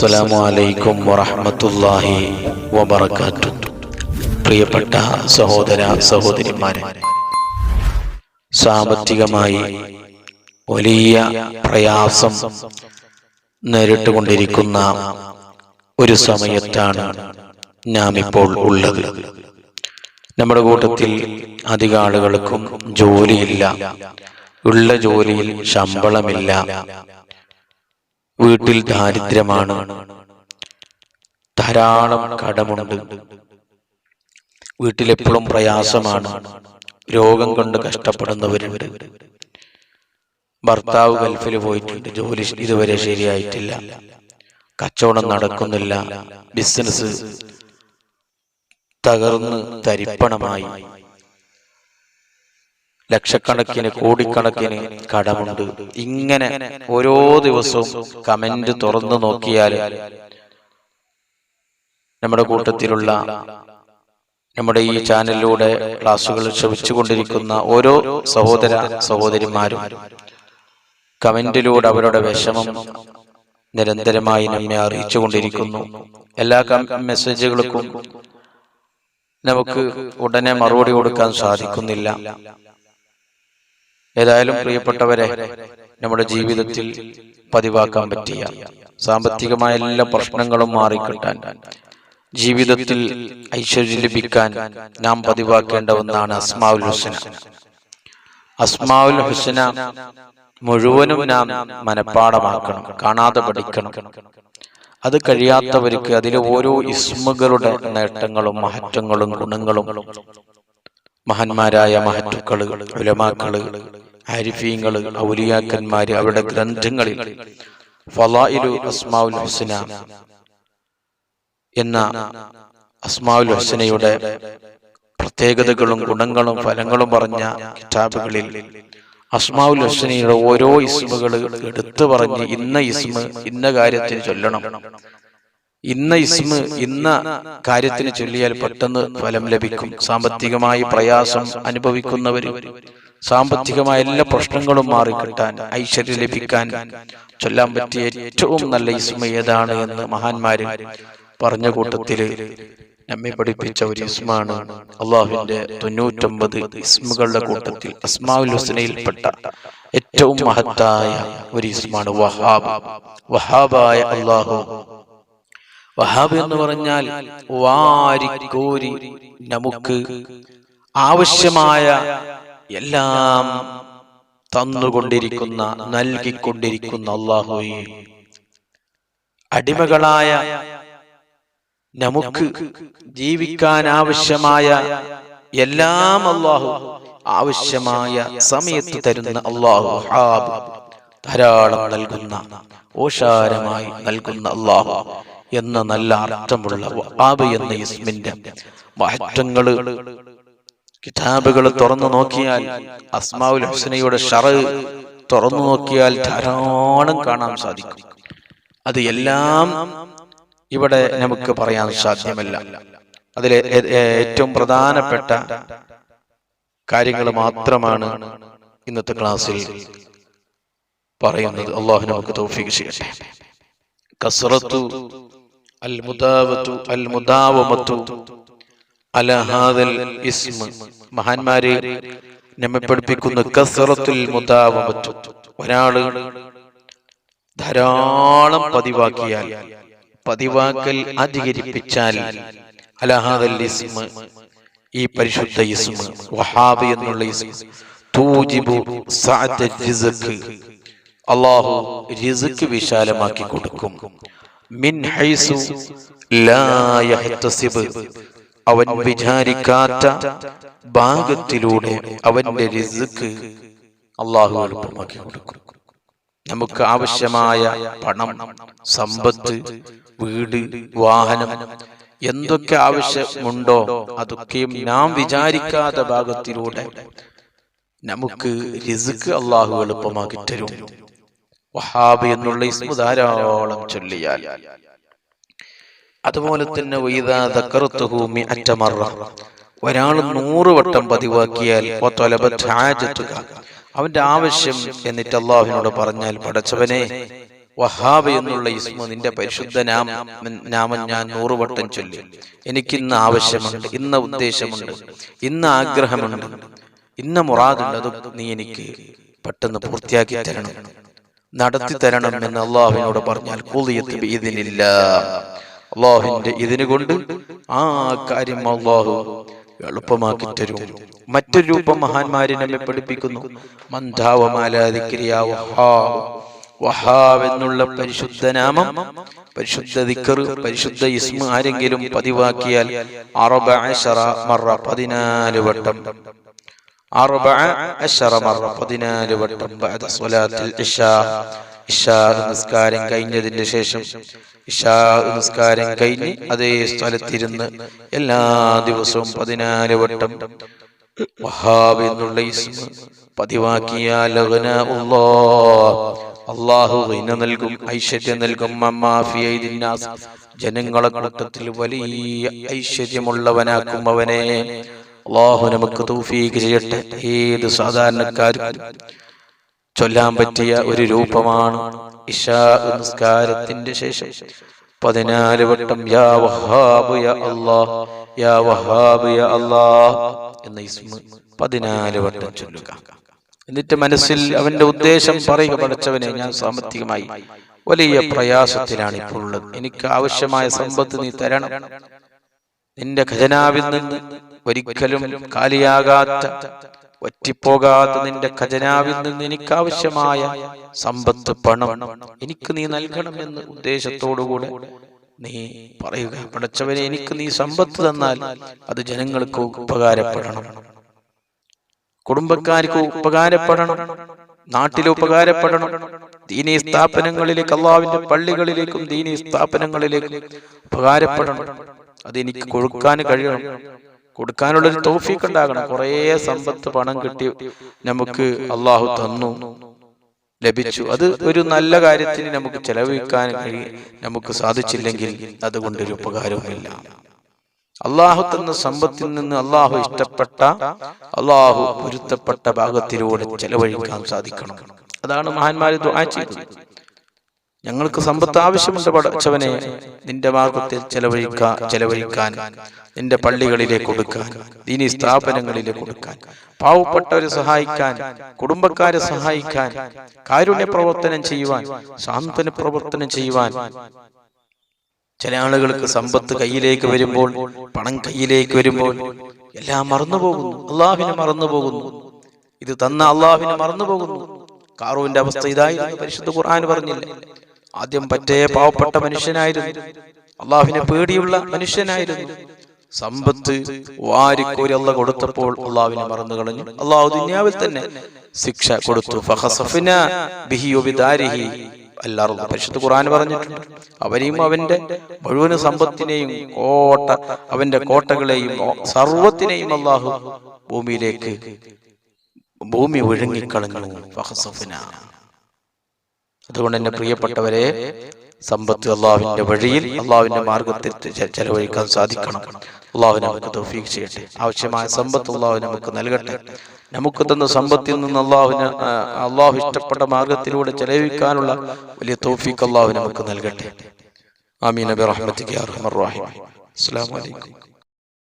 അസ്സലാമു അലൈക്കും വറഹ്മത്തുള്ളാഹി വബറകാത്തു പ്രിയപ്പെട്ട സഹോദര സഹോദരിമാരെ സാമ്പത്തികമായി വലിയ പ്രയാസം നേരിട്ടുകൊണ്ടിരിക്കുന്ന ഒരു സമയത്താണ് നാം ഇപ്പോൾ ഉള്ളത്. നമ്മുടെ കൂട്ടത്തിൽ അധിക ആളുകൾക്കും ജോലിയില്ല ഉള്ള ജോലിയിൽ ശമ്പളമില്ല വീട്ടിൽ ദാരിദ്ര്യമാണ്. ധാരാളം കടമുണ്ട്. വീട്ടിലെപ്പോഴും പ്രയാസമാണ്. രോഗം കൊണ്ട് കഷ്ടപ്പെടുന്നവരുണ്ട് ഭർത്താവ് ഗൾഫിൽ പോയിട്ടുണ്ട്. ജോലി ഇതുവരെ ശരിയായിട്ടില്ല. കച്ചവടം നടക്കുന്നില്ല. ബിസിനസ് തകർന്ന് തരിപ്പണമായി. ലക്ഷക്കണക്കിന് കോടിക്കണക്കിന് കടമുണ്ട്. ഇങ്ങനെ ഓരോ ദിവസവും കമന്റ് തുറന്നു നോക്കിയാൽ നമ്മുടെ കൂട്ടത്തിലുള്ള നമ്മുടെ ഈ ചാനലിലൂടെ ക്ലാസ്സുകൾ ശ്രമിച്ചുകൊണ്ടിരിക്കുന്ന ഓരോ സഹോദര സഹോദരിമാരും കമന്റിലൂടെ അവരുടെ വിഷമം നിരന്തരമായി നമ്മെ അറിയിച്ചുകൊണ്ടിരിക്കുന്നു. എല്ലാ മെസ്സേജുകൾക്കും നമുക്ക് ഉടനെ മറുപടി കൊടുക്കാൻ സാധിക്കുന്നില്ല. ഏതായാലും പ്രിയപ്പെട്ടവരെ നമ്മുടെ ജീവിതത്തിൽ പതിവാക്കാൻ പറ്റിയ സാമ്പത്തികമായ എല്ലാ പ്രശ്നങ്ങളും മാറിക്കിട്ടാൻ ജീവിതത്തിൽ ഐശ്വര്യം ലഭിക്കാൻ നാം പതിവാക്കേണ്ട ഒന്നാണ് അസ്മാവുൽ ഹുസന. അസ്മാവുൽ ഹുസന മുഴുവനും നാം മനഃപ്പാടമാക്കണം കാണാതെ പഠിക്കണം. അത് കഴിയാത്തവർക്ക് അതിലെ ഓരോ ഇസ്മുകളുടെ നേട്ടങ്ങളും മഹത്വങ്ങളും ഗുണങ്ങളും മഹന്മാരായ മഹത്തുക്കൾ ഉലമാക്കൾ ആരിഫീങ്ങൾ ഔലിയാക്കന്മാർ അവരുടെ ഗ്രന്ഥങ്ങളിൽ ഫലായിലു അസ്മാവുൽ ഹുസന എന്ന അസ്മാവുൽ ഹുസനയുടെ പ്രത്യേകതകളും ഗുണങ്ങളും ഫലങ്ങളും പറഞ്ഞ കിതാബുകളിൽ അസ്മാവുൽ ഹുസനയുടെ ഓരോ ഇസ്മുകൾ എടുത്തു പറഞ്ഞ് ഇന്ന ഇസ്മ ഇന്ന കാര്യത്തിന് ചൊല്ലണം. ഇന്ന ഇസ്മ ഇന്ന കാര്യത്തിന് ചൊല്ലിയാൽ പെട്ടെന്ന് ഫലം ലഭിക്കും. സാമ്പത്തികമായി പ്രയാസം അനുഭവിക്കുന്നവര് സാമ്പത്തികമായ എല്ലാ പ്രശ്നങ്ങളും മാറിക്കിട്ടാൻ ഐശ്വര്യം ലഭിക്കാൻ ചൊല്ലാൻ പറ്റിയ ഏറ്റവും നല്ല ഇസ്മ ഏതാണ് എന്ന് മഹാന്മാര് പറഞ്ഞ കൂട്ടത്തിൽ നമ്മെ പഠിപ്പിച്ച ഒരു ഇസ്മാണ്. അള്ളാഹുവിന്റെ തൊണ്ണൂറ്റൊമ്പത് ഇസ്മുകളുടെ കൂട്ടത്തിൽ അസ്മാവുൽ ഹുസനയിൽപ്പെട്ട ഏറ്റവും മഹത്തായ ഒരു ഇസ്മാണ് വഹാബ്. വഹാബായ അള്ളാഹു വഹാബ് എന്ന് പറഞ്ഞാൽ വാരിക്കോരി നമുക്ക് ആവശ്യമായ എല്ലാം തന്നുകൊണ്ടിരിക്കുന്ന നൽകിക്കൊണ്ടിരിക്കുന്ന അള്ളാഹുയെ അടിമകളായ നമുക്ക് ജീവിക്കാൻ ആവശ്യമായ എല്ലാം അള്ളാഹു ആവശ്യമായ സമയത്ത് തരുന്ന അള്ളാഹു ധാരാളം നൽകുന്ന ഓഷാരമായി നൽകുന്ന അള്ളാഹു. എന്ന നല്ല അർത്ഥമുള്ള വഹാബ് എന്ന ഇസ്മിന്റെ മഹത്വങ്ങൾ കിതാബുകൾ തുറന്നു നോക്കിയാൽ അസ്മാവുൽ ഹുസനയുടെ ഷറ തുറന്നു നോക്കിയാൽ ധാരാളം കാണാൻ സാധിക്കും. അത് എല്ലാം ഇവിടെ നമുക്ക് പറയാൻ സാധ്യമല്ല. അതിലെ ഏറ്റവും പ്രധാനപ്പെട്ട കാര്യങ്ങൾ മാത്രമാണ് ഇന്നത്തെ ക്ലാസ്സിൽ പറയുന്നത്. അള്ളാഹു നമുക്ക് തോഫിക്ക് ചെയ്യട്ടെ. കസ്റത്തു മഹാന്മാരെ നമ്മെ പഠിപ്പിക്കുന്ന കസ്റത്തുൽ മുദാവമത്തു. ഒരാൾ ധാരാളം പതിവാക്കിയാൽ പതിവാക്കൽ അധികരിപ്പിച്ചാൽ അലഹാദൽ ഇസ്മ ഈ പരിശുദ്ധ ഇസ്മ വഹാബ് എന്നുള്ള ഇസ്മ. തൂജിബു സഅത റിസ്ക് അല്ലാഹു റിസ്ക് വിശാലമാക്കി കൊടുക്കും. മിൻ ഹൈസു ലാ യഹ്തസിബ്. അവൻ വിചാരിക്കാത്ത ഭാഗത്തിലൂടെ അവന്റെ റിസ്ക് അള്ളാഹു എളുപ്പമാക്കി കൊടുക്കും. നമുക്ക് ആവശ്യമായ പണം സമ്പത്ത് വീട് വാഹനം എന്തൊക്കെ ആവശ്യമുണ്ടോ അതൊക്കെയും നാം വിചാരിക്കാത്ത ഭാഗത്തിലൂടെ നമുക്ക് റിസ്ക് അള്ളാഹു എളുപ്പമാക്കി തരും. വഹാബ് എന്നുള്ള ഇസ്മു ധാരാളം ചൊല്ലിയാൽ. അതുപോലെ തന്നെ ഒരാൾ നൂറ് വട്ടം പതിവാക്കിയാൽ അവന്റെ ആവശ്യം എന്നിട്ട് അള്ളാഹുവിനോട് പറഞ്ഞാൽ പടച്ചവനെ വഹാബ് എന്നുള്ള ഇസ്മു നിന്റെ പരിശുദ്ധ നാമം നാമം ഞാൻ നൂറുവട്ടം ചൊല്ലി. എനിക്കിന്ന് ആവശ്യമുണ്ട് ഇന്ന ഉദ്ദേശമുണ്ട് ഇന്ന് ആഗ്രഹമുണ്ട്. ഇന്ന മുറാദുണ്ട് അത് നീ എനിക്ക് പെട്ടെന്ന് പൂർത്തിയാക്കി തരണം. നടത്തി തരണം എന്ന് അള്ളാഹുവിനോട് പറഞ്ഞാൽ കൂലിയത്ത് ഇതിനില്ല അള്ളാഹുവിന്റെ ഇതിന് കൊണ്ട് ആ കാര്യം അള്ളാഹു എളുപ്പമാക്കി തരും. മറ്റൊരു രൂപം മഹാന്മാരെ നമ്മെ പഠിപ്പിക്കുന്നു. എന്നുള്ള പരിശുദ്ധ നാമം പരിശുദ്ധ ദിക്കർ പരിശുദ്ധ ഇസ്മ ആരെങ്കിലും പതിവാക്കിയാൽ അറബ് പതിനാല് വട്ടം. പതിനാല് വട്ടം നിസ്കാരം കഴിഞ്ഞതിന് ശേഷം ഇശാ നിസ്കാരം കഴിഞ്ഞ് അതേ സ്ഥലത്തിരുന്ന് എല്ലാ ദിവസവും പതിനാല് വട്ടം വഹാബ് എന്നുള്ള ഇസ്മ പതിവാക്കിയാൽ അള്ളാഹു ഇന നൽകും ഐശ്വര്യം നൽകും ജനങ്ങളെ കൂട്ടത്തിൽ വലിയ ഐശ്വര്യമുള്ളവനാക്കും അവനെ. അള്ളാഹു നമുക്ക് തൂഫീക്ക് ചെയ്യട്ടെ. ഏത് സാധാരണക്കാർക്കും ചൊല്ലാൻ പറ്റിയ ഒരു രൂപമാണ് ഇഷാ നിസ്കാരത്തിന്റെ ശേഷം. പതിനാല് വട്ടം യാ വഹാബ് യാ അല്ലാഹ് യാ വഹാബ് യാ അല്ലാഹ് എന്ന ഇസ്മ പതിനാല് വട്ടം ചൊല്ലുക. എന്നിട്ട് മനസ്സിൽ അവന്റെ ഉദ്ദേശം പറയുക പഠിച്ചവനെ ഞാൻ സാമ്പത്തികമായി വലിയ പ്രയാസത്തിലാണ് ഇപ്പോൾ ഉള്ളത് എനിക്ക് ആവശ്യമായ സമ്പത്ത് നീ തരണം. നിന്റെ ഖജനാവിൽ നിന്ന് ഒരിക്കലും കാലിയാകാത്ത ഒറ്റിപ്പോകാത്ത നിന്റെ ഖജനാവിൽ നിന്ന് എനിക്ക് ആവശ്യമായ സമ്പത്ത് പണം എനിക്ക് നീ നൽകണം എന്ന ഉദ്ദേശത്തോടുകൂടെ നീ പറയുക പടച്ചവനെ എനിക്ക് നീ സമ്പത്ത് തന്നാൽ അത് ജനങ്ങൾക്ക് ഉപകാരപ്പെടണം. കുടുംബക്കാർക്ക് ഉപകാരപ്പെടണം. നാട്ടിൽ ഉപകാരപ്പെടണം. ദീനീ സ്ഥാപനങ്ങളിലേക്ക് അള്ളാവിന്റെ പള്ളികളിലേക്കും ദീനീ സ്ഥാപനങ്ങളിലേക്കും ഉപകാരപ്പെടണം. അതെനിക്ക് കൊടുക്കാൻ കഴിയണം. കൊടുക്കാനുള്ള ഒരു തോഫീക്ക് ഉണ്ടാകണം കുറേ സമ്പത്ത് പണം കിട്ടി നമുക്ക് അള്ളാഹു തന്നു. ലഭിച്ചു. അത് ഒരു നല്ല കാര്യത്തിന് നമുക്ക് ചെലവഴിക്കാൻ നമുക്ക് സാധിച്ചില്ലെങ്കിൽ അതുകൊണ്ടൊരു ഉപകാരവുമില്ല. അള്ളാഹു തന്ന സമ്പത്തിൽ നിന്ന് അള്ളാഹു ഇഷ്ടപ്പെട്ട അള്ളാഹു പൊരുത്തപ്പെട്ട ഭാഗത്തിലൂടെ ചെലവഴിക്കാൻ സാധിക്കണം. അതാണ് മഹാന്മാര് ദുആ ചെയ്തത്. ഞങ്ങൾക്ക് സമ്പത്ത് ആവശ്യമുണ്ട് പടച്ചവനെ നിന്റെ മാർഗത്തിൽ ചെലവഴിക്കാൻ ചെലവഴിക്കാൻ നിന്റെ പള്ളികളിലെ കൊടുക്കാൻ ദീനി സ്ഥാപനങ്ങളിലെ കൊടുക്കാൻ പാവപ്പെട്ടവരെ സഹായിക്കാൻ കുടുംബക്കാരെ സഹായിക്കാൻ കാരുണ്യ പ്രവർത്തനം ചെയ്യുവാൻ സാന്ത്വന പ്രവർത്തനം ചെയ്യുവാൻ. ചില ആളുകൾക്ക് സമ്പത്ത് കയ്യിലേക്ക് വരുമ്പോൾ പണം കയ്യിലേക്ക് വരുമ്പോൾ എല്ലാം മറന്നുപോകുന്നു അള്ളാഹിനെ മറന്നുപോകുന്നു ഇത് തന്ന അള്ളാഹിനെ മറന്നുപോകുന്നു കാറുവിന്റെ അവസ്ഥ ഇതായിരുന്നു പരിശുദ്ധ ഖുർആൻ പറഞ്ഞില്ലേ? ആദ്യം പറ്റേ പാവപ്പെട്ട മനുഷ്യനായിരുന്നു. അള്ളാഹുവിനെ പേടിയുള്ള മനുഷ്യനായിരുന്നു. സമ്പത്ത് വാരിക്കോരി അല്ല കൊടുത്തപ്പോൾ അള്ളാഹുവിനെ മറന്നു കളഞ്ഞു. അള്ളാഹു ദുന്യാവിൽ തന്നെ ശിക്ഷ കൊടുത്തു. അല്ലാറും പരിശുദ്ധ ഖുർആൻ പറഞ്ഞിട്ടുണ്ട്. അവനെയും അവന്റെ മുഴുവൻ സമ്പത്തിനെയും കോട്ട അവന്റെ കോട്ടകളെയും സർവത്തിനെയും അള്ളാഹു ഭൂമിയിലേക്ക് ഭൂമി ഒഴുങ്ങിക്കളഞ്ഞു ഫഹസഫിന. അതുകൊണ്ട് എന്റെ പ്രിയപ്പെട്ടവരെ സമ്പത്ത് അള്ളാഹുവിന്റെ വഴിയിൽ അള്ളാഹുവിന്റെ മാർഗത്തിൽ ചെലവഴിക്കാൻ സാധിക്കണം. അള്ളാഹു നമുക്ക് തൗഫീഖ് ചെയ്യട്ടെ. ആവശ്യമായ സമ്പത്ത് അള്ളാഹു നമുക്ക് നൽകട്ടെ. നമുക്ക് തന്ന സമ്പത്തിൽ നിന്ന് അള്ളാഹുവിന് അള്ളാഹു ഇഷ്ടപ്പെട്ട മാർഗത്തിലൂടെ ചെലവഴിക്കാനുള്ള വലിയ തൗഫീഖ് അള്ളാഹു നമുക്ക് നൽകട്ടെ. ആമീൻ നബി റഹ്മത്തിക്ക് അസ്സലാമു അലൈക്കും.